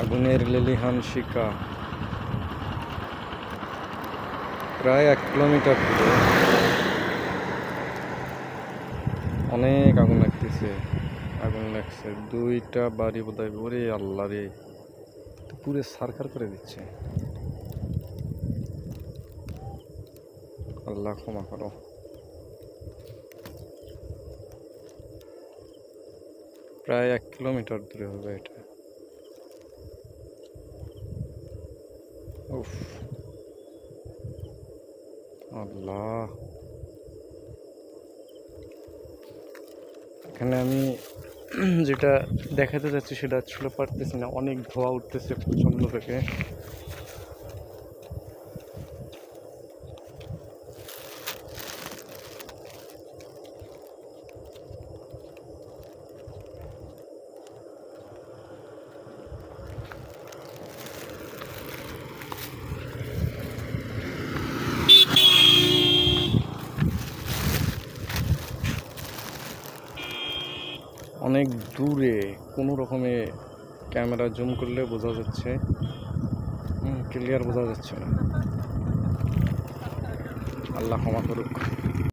আগুনের লেলিহান শিকা প্রায় এক কিলোমিটার দূরে অনেক আগুন লাগতেছে। আগুন লাগছে। দুইটা বাড়ি বোধহয় ওরে আল্লাহ রে। পুরে সারকার করে দিচ্ছে। আল্লাহ ক্ষমা করো। প্রায় এক কিলোমিটার দূরে হবে এটা। আল্লাহ। এখানে আমি যেটা দেখাতে যাচ্ছি সেটা ছিল পারতেছি না, অনেক ধোয়া উঠতেছে প্রচণ্ড থেকে। অনেক দূরে কোনো রকমে ক্যামেরা জুম করলে বোঝা যাচ্ছে। ক্লিয়ার বোঝা যাচ্ছে না। আল্লাহ ক্ষমা করুক।